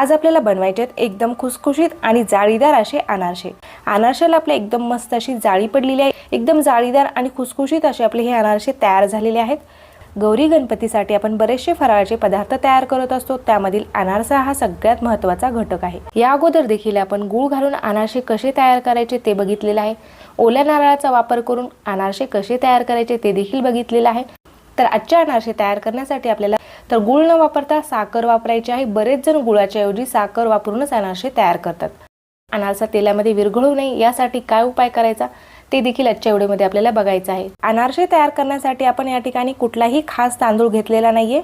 आज आपल्याला बनवायचे आहेत एकदम खुसखुशीत आणि जाळीदार असे अनारसे. अनारशाला आपले एकदम मस्त अशी जाळी पडलेली आहे. एकदम जाळीदार आणि खुसखुशीत असे आपले हे अनारसे तयार झालेले आहेत. गौरी गणपतीसाठी आपण बरेचसे फराळाचे पदार्थ तयार करत असतो. त्यामधील अनारसा हा सगळ्यात महत्त्वाचा घटक आहे. या अगोदर देखील आपण गूळ घालून अनारसे कसे तयार करायचे ते बघितलेलं आहे. ओल्या नारळाचा वापर करून अनारसे कसे तयार करायचे ते देखील बघितलेलं आहे. तर आजच्या अनारसे तयार करण्यासाठी आपल्याला तर गुळ न वापरता साखर वापरायची आहे. बरेच जण गुळाच्या ऐवजी साखर वापरूनच अनारसे तयार करतात. अनारसा तेलामध्ये विरघळू नये यासाठी काय उपाय करायचा? ते देखील आजच्या व्हिडिओमध्ये आपल्याला बघायचं आहे. अनारसे तयार करण्यासाठी आपण या ठिकाणी कुठलाही खास तांदूळ घेतलेला नाहीये.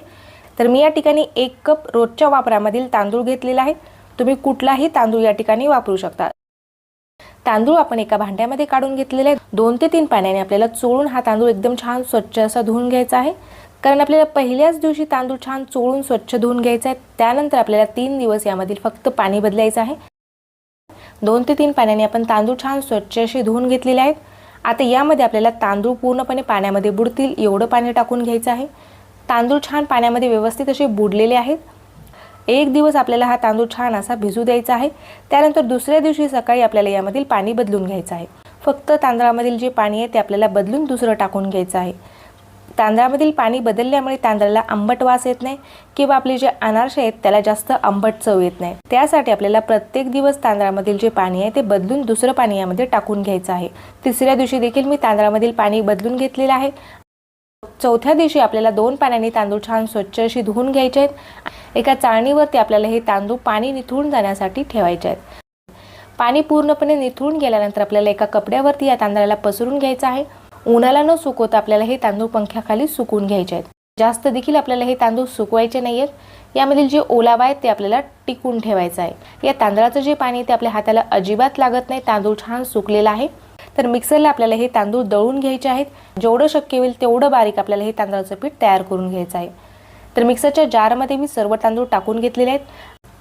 तर मी या ठिकाणी एक कप रोजच्या वापरामधील तांदूळ घेतलेला आहे. तुम्ही कुठलाही तांदूळ या ठिकाणी वापरू शकता. तांदूळ आपण एका भांड्यामध्ये काढून घेतलेले आहे दोन ते तीन पाण्याने आपल्याला चोळून हा तांदूळ एकदम छान स्वच्छ असा धुवून घ्यायचा आहे. कारण आपल्याला पहिल्याच दिवशी तांदूळ छान चोळून स्वच्छ धुवून घ्यायचा आहे. त्यानंतर आपल्याला तीन दिवस यामधील फक्त पाणी बदलायचं आहे. दोन ते तीन पाण्याने आपण तांदूळ छान स्वच्छ असे धुवून घेतलेले आहेत. आता यामध्ये आपल्याला तांदूळ पूर्णपणे पाण्यामध्ये बुडतील एवढं पाणी टाकून घ्यायचं आहे. तांदूळ छान पाण्यामध्ये व्यवस्थित असे बुडलेले आहेत. एक दिवस आपल्याला हा तांदूळ छान असा भिजू द्यायचा आहे. त्यानंतर दुसऱ्या दिवशी सकाळी आपल्याला यामधील पाणी बदलून घ्यायचं आहे. फक्त तांदळामधील जे पाणी आहे ते आपल्याला बदलून दुसरं टाकून घ्यायचं आहे. तांदळामधील पाणी बदलल्यामुळे तांदळाला आंबट वास येत नाही किंवा आपले जे अनारसे आहेत त्याला जास्त आंबट चव येत नाही. त्यासाठी आपल्याला प्रत्येक दिवस तांदळामधील जे पाणी आहे ते बदलून दुसरं पाणी यामध्ये टाकून घ्यायचं आहे. तिसऱ्या दिवशी देखील मी तांदळामधील पाणी बदलून घेतलेलं आहे. चौथ्या दिवशी आपल्याला दोन पाण्याने तांदूळ छान स्वच्छ अशी धुवून घ्यायचे आहेत. एका चाळणीवरती आपल्याला हे तांदूळ पाणी निथळून जाण्यासाठी ठेवायचे आहेत. पाणी पूर्णपणे निथळून गेल्यानंतर आपल्याला एका कपड्यावरती या तांदळाला पसरून घ्यायचं आहे. उन्हाला न सुकवता आपल्याला हे तांदूळ पंख्याखाली सुकून घ्यायचे आहेत. जास्त देखील आपल्याला हे तांदूळ सुकवायचे नाही आहेत यामधील जे ओलावा आहे ते आपल्याला टिकून ठेवायचं आहे. या तांदळाचं जे पाणी ते आपल्या हाताला अजिबात लागत नाही. तांदूळ छान सुकलेला आहे. तर मिक्सरला आपल्याला हे तांदूळ दळून घ्यायचे आहेत. जेवढं शक्य होईल तेवढं बारीक आपल्याला हे तांदळाचं पीठ तयार करून घ्यायचं आहे. तर मिक्सरच्या जारमध्ये मी सर्व तांदूळ टाकून घेतलेले आहेत.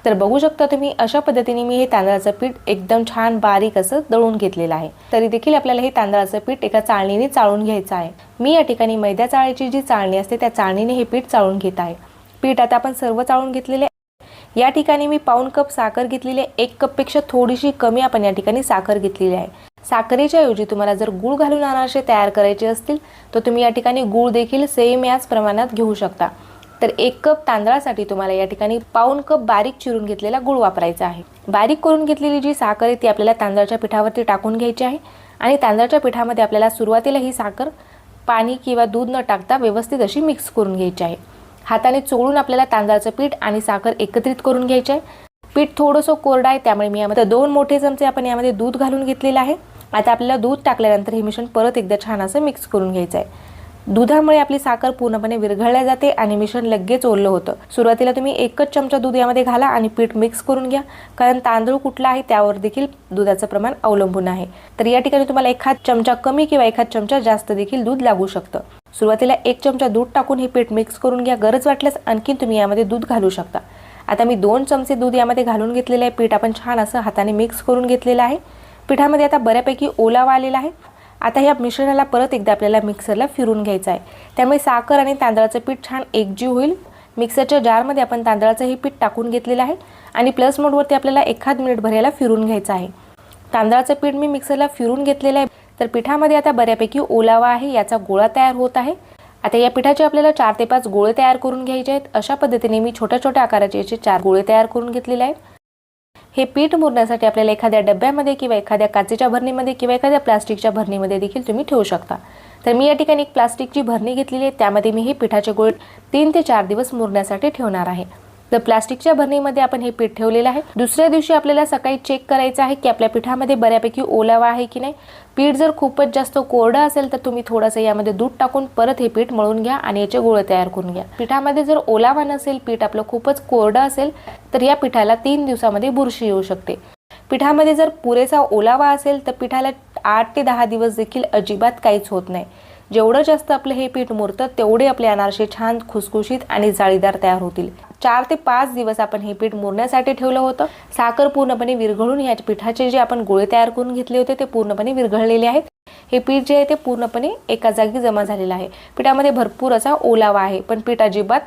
तर बघू शकता तुम्ही अशा पद्धतीने मी हे तांदळाचं पीठ एकदम छान बारीक असं दळून घेतलेलं आहे. तरी देखील आपल्याला हे तांदळाचं पीठ एका चाळणीने चाळून घ्यायचं आहे. मी या ठिकाणी मैद्या चाळीची जी चाळणी असते त्या चाळणीने हे पीठ चाळून घेत आहे. पीठ आता आपण सर्व चाळून घेतलेले आहे. या ठिकाणी मी पाऊन कप साखर घेतलेली आहे. एक कपपेक्षा थोडीशी कमी आपण या ठिकाणी साखर घेतलेली आहे. साखरेच्या ऐवजी तुम्हाला जर गूळ घालून अनारसे तयार करायचे असतील तर तुम्ही या ठिकाणी गूळ देखील सेम याच प्रमाणात घेऊ शकता. तर एक कप तांदळासाठी तुम्हाला या ठिकाणी पाऊन कप बारीक चिरून घेतलेला गुळ वापरायचा आहे. बारीक करून घेतलेली जी साखर आहे ती आपल्याला तांदळाच्या पिठावरती टाकून घ्यायची आहे आणि तांदळाच्या पिठामध्ये आपल्याला सुरुवातीला ही साखर पाणी किंवा दूध न टाकता व्यवस्थित अशी मिक्स करून घ्यायची आहे. हाताने चोळून आपल्याला तांदळाचं पीठ आणि साखर एकत्रित करून घ्यायचे आहे. पीठ थोडंसं कोरडं आहे त्यामुळे मी यामध्ये दोन मोठे चमचे आपण यामध्ये दूध घालून घेतलेलं आहे. आता आपल्याला दूध टाकल्यानंतर हे मिश्रण परत एकदा छान असं मिक्स करून घ्यायचं आहे. दुधामुळे आपली साखर पूर्णपणे विरघळल्या जाते आणि मिश्रण लगेच ओरलं होतं. सुरुवातीला तुम्ही एकच चमचा दूध यामध्ये घाला आणि पीठ मिक्स करून घ्या. कारण तांदूळ कुठला आहे त्यावर देखील दुधाचं प्रमाण अवलंबून आहे. तर या ठिकाणी तुम्हाला एखाद चमचा कमी किंवा एखाद चमचा जास्त देखील दूध लागू शकतं. सुरुवातीला एक चमचा दूध टाकून हे पीठ मिक्स करून घ्या. गरज वाटल्यास आणखीन तुम्ही यामध्ये दूध घालू शकता. आता मी दोन चमचे दूध यामध्ये घालून घेतलेलं आहे. पीठ आपण छान असं हाताने मिक्स करून घेतलेलं आहे. पिठामध्ये आता बऱ्यापैकी ओलावा आलेला आहे. आता या मिश्रणाला परत एकदा आपल्याला मिक्सरला फिरून घ्यायचं आहे. त्यामुळे साखर आणि तांदळाचं पीठ छान एकजीव होईल. मिक्सरच्या जारमध्ये आपण तांदळाचं हे पीठ टाकून घेतलेलं आहे आणि प्लस मोडवरती आपल्याला एखाद मिनिट भरायला फिरून घ्यायचं आहे. तांदळाचं पीठ मी मिक्सरला फिरून घेतलेलं आहे. तर पिठामध्ये आता बऱ्यापैकी ओलावा आहे याचा गोळा तयार होत आहे. आता या पिठाचे आपल्याला चार ते पाच गोळे तयार करून घ्यायचे आहेत. अशा पद्धतीने मी छोट्या छोट्या आकाराचे याचे चार गोळे तयार करून घेतलेले आहेत. हे पीठ मुरण्यासाठी आपल्याला एखाद्या डब्यामध्ये किंवा एखाद्या काचेच्या भरणीमध्ये किंवा एखाद्या प्लास्टिकच्या भरणीमध्ये देखील तुम्ही ठेवू शकता. तर मी या ठिकाणी एक प्लास्टिकची भरणी घेतलेली आहे. त्यामध्ये मी हे पिठाचे गोळे तीन ते चार दिवस मुरण्यासाठी ठेवणार आहे. तर प्लास्टिकच्या भरणीमध्ये आपण हे पीठ ठेवलेलं आहे. दुसऱ्या दिवशी आपल्याला सकाळी चेक करायचं आहे की आपल्या पिठामध्ये बऱ्यापैकी ओलावा आहे की नाही. पीठ जर खूपच जास्त कोरडं असेल तर तुम्ही थोडंसं यामध्ये दूध टाकून परत हे पीठ मळून घ्या आणि याचे गोळे तयार करून घ्या. पिठामध्ये जर ओलावा नसेल पीठ आपलं खूपच कोरडं असेल तर या पिठाला तीन दिवसामध्ये बुरशी येऊ शकते. पिठामध्ये जर पुरेसा ओलावा असेल तर पिठाला आठ ते दहा दिवस देखील अजिबात काहीच होत नाही. जेवढं जास्त आपलं हे पीठ मुरतं तेवढे आपले अनारसे छान खुसखुशीत आणि जाळीदार तयार होतील. चार ते पाच दिवस आपण हे पीठ मुरण्यासाठी ठेवलं होतं. साखर पूर्णपणे विरघळून या पिठाचे जे आपण गोळे तयार करून घेतले होते ते पूर्णपणे विरघळलेले आहेत. हे पीठ जे आहे ते पूर्णपणे एका जागी जमा झालेलं आहे. पिठामध्ये भरपूर असा ओलावा आहे पण पीठ अजिबात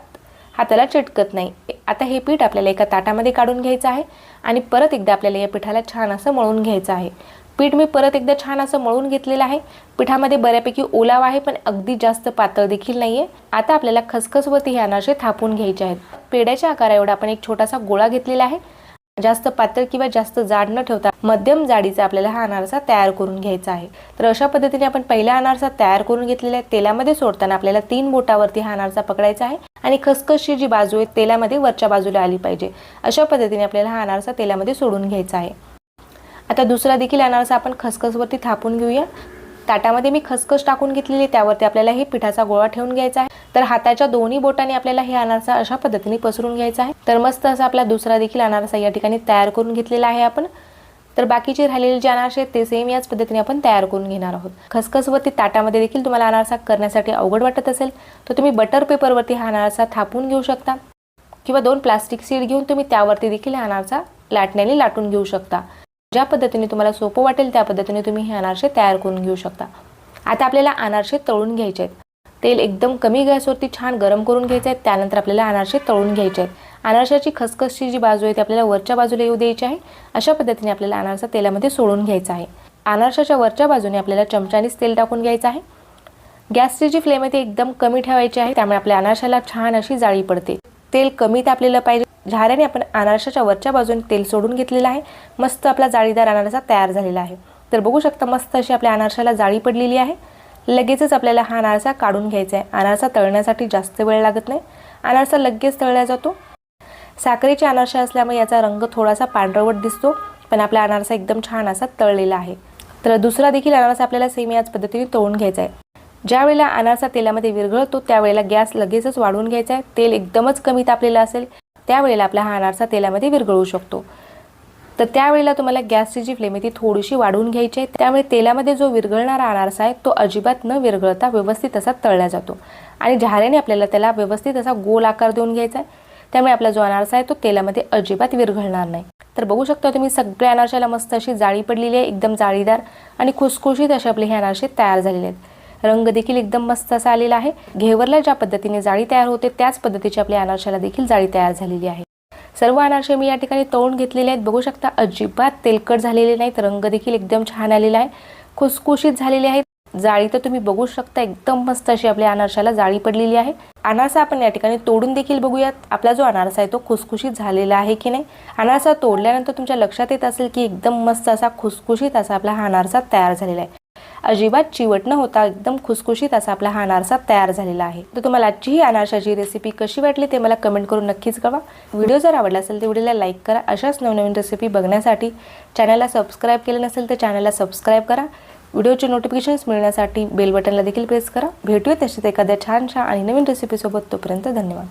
हाताला चिटकत नाही. आता हे पीठ आपल्याला एका ताटामध्ये काढून घ्यायचं आहे आणि परत एकदा आपल्याला या पिठाला छान असं मळून घ्यायचं आहे. पीठ मी परत एकदा छान असं मळून घेतलेलं आहे. पिठामध्ये बऱ्यापैकी ओलावा आहे पण अगदी जास्त पातळ देखील नाही आहे आता आपल्याला खसखसवरती हे अनारसे थापून घ्यायचे आहेत. पेड्याच्या आकारा एवढा आपण एक छोटासा गोळा घेतलेला आहे. जास्त पातळ किंवा जास्त जाड न ठेवता मध्यम जाडीचा आपल्याला हा अनारसा तयार करून घ्यायचा आहे. तर अशा पद्धतीने आपण पहिला अनारसा तयार करून घेतलेला आहे. तेलामध्ये सोडताना आपल्याला तीन बोटावरती हा अनारसा पकडायचा आहे आणि खसखसची जी बाजू आहे तेलामध्ये वरच्या बाजूला आली पाहिजे. अशा पद्धतीने आपल्याला हा अनारसा तेलामध्ये सोडून घ्यायचा आहे. आता दुसरा देखील अनारसा आपण खसखसवरती थापून घेऊया. ताटामध्ये मी खसखस टाकून घेतलेली त्यावरती आपल्याला हे पिठाचा गोळा ठेवून घ्यायचा आहे. तर हाताच्या दोन्ही बोटाने आपल्याला हे अनारसा अशा पद्धतीने पसरून घ्यायचा आहे. तर मस्त असा आपला दुसरा देखील अनारसा या ठिकाणी तयार करून घेतलेला आहे आपण. तर बाकीचे राहिलेले जे अनारसे आहेत ते सेम याच पद्धतीने आपण तयार करून घेणार आहोत. खसखसवरती ताटामध्ये देखील तुम्हाला अनारसा करण्यासाठी अवघड वाटत असेल तर तुम्ही बटर पेपरवरती हा अनारसा थापून घेऊ शकता. किंवा दोन प्लास्टिक सीड घेऊन तुम्ही त्यावरती देखील हा अनारसा लाटण्याने लाटून घेऊ शकता. ज्या पद्धतीने तुम्हाला सोपं वाटेल त्या पद्धतीने तुम्ही हे अनारसे तयार करून घेऊ शकता. आता आपल्याला अनारसे तळून घ्यायचे आहेत. तेल एकदम कमी गॅसवरती छान गरम करून घ्यायचे आहेत. त्यानंतर आपल्याला अनारसे तळून घ्यायचे आहेत. अनारशाची खसखसची जी बाजू आहे ती आपल्याला वरच्या बाजूला येऊ द्यायची आहे. अशा पद्धतीने आपल्याला अनारसा तेलामध्ये सोडून घ्यायचा आहे. अनारशाच्या वरच्या बाजूने आपल्याला चमच्यानेच तेल टाकून घ्यायचं आहे. गॅसची जी फ्लेम आहे ती एकदम कमी ठेवायची आहे. त्यामुळे आपल्या अनारशाला छान अशी जाळी पडते. तेल कमी तापलेलं पाहिजे. झाऱ्याने आपण अनारशाच्या वरच्या बाजूने तेल सोडून घेतलेलं आहे. मस्त आपला जाळीदार अनारसा तयार झालेला आहे. तर बघू शकता मस्त अशी आपल्या अनारशाला जाळी पडलेली आहे. लगेचच आपल्याला हा अनारसा काढून घ्यायचा आहे. अनारसा तळण्यासाठी जास्त वेळ लागत नाही. अनारसा लगेच तळला जातो. साखरेचे अनारसा असल्यामुळे याचा रंग थोडासा पांढरवट दिसतो पण आपला अनारसा एकदम छान असा तळलेला आहे. तर दुसरा देखील अनारसा आपल्याला सेम याच पद्धतीने तळून घ्यायचा आहे. ज्या वेळेला अनारसा तेलामध्ये विरघळतो त्यावेळेला गॅस लगेचच वाढवून घ्यायचा आहे. तेल एकदमच कमी तापलेलं असेल त्यावेळेला आपला हा अनारसा तेलामध्ये विरघळू शकतो. तर त्यावेळेला तुम्हाला गॅसची जी फ्लेम आहे ती थोडीशी वाढवून घ्यायची आहे. त्यामुळे तेलामध्ये जो विरघळणारा अनारसा आहे तो अजिबात न विरघळता व्यवस्थित असा तळला जातो. आणि झाऱ्याने आपल्याला त्याला व्यवस्थित असा गोल आकार देऊन घ्यायचा आहे. त्यामुळे आपला जो अनारसा आहे तो तेलामध्ये अजिबात विरघळणार नाही. तर बघू शकता तुम्ही सगळ्या अनारशाला मस्त अशी जाळी पडलेली आहे एकदम जाळीदार आणि खुसखुशीत असे आपले हे अनारसे तयार झालेले आहेत. रंग देखील एकदम मस्त असा आलेला आहे. घेवरला ज्या पद्धतीने जाळी तयार होते त्याच पद्धतीची आपल्या अनारशाला देखील जाळी तयार झालेली आहे. सर्व अनारसे मी या ठिकाणी तळून घेतलेले आहेत. बघू शकता अजिबात तेलकट झालेले नाहीत. रंग देखील एकदम छान आलेला आहे. खुसखुशीत झालेले आहेत. जाळी तर तुम्ही बघू शकता एकदम मस्त अशी आपल्या अनारशाला जाळी पडलेली आहे. अनारसा आपण या ठिकाणी तोडून देखील बघूयात. आपला जो अनारसा आहे तो खुसखुशीत झालेला आहे की नाही? अनारसा तोडल्यानंतर तुमच्या लक्षात येत असेल की एकदम मस्त असा खुसखुशीत असा आपला हा अनारसा तयार झालेला आहे. अजिबात चिवट न होता एकदम खुसखुशीत असा आपला हा अनारसा तयार झालेला आहे. तर तुम्हाला आजची ही अनारशाची रेसिपी कशी वाटली ते मला कमेंट करून नक्कीच कळवा. व्हिडिओ जर आवडला असेल तर व्हिडिओला लाईक करा. अशाच नवनवीन रेसिपी बघण्यासाठी चॅनलला सबस्क्राईब केलं नसेल तर चॅनलला सबस्क्राईब करा. व्हिडिओचे नोटिफिकेशन्स मिळण्यासाठी बेल बटनला देखील प्रेस करा. भेटूया तसेच एखाद्या छानशा आणि नवीन रेसिपीसोबत तोपर्यंत धन्यवाद.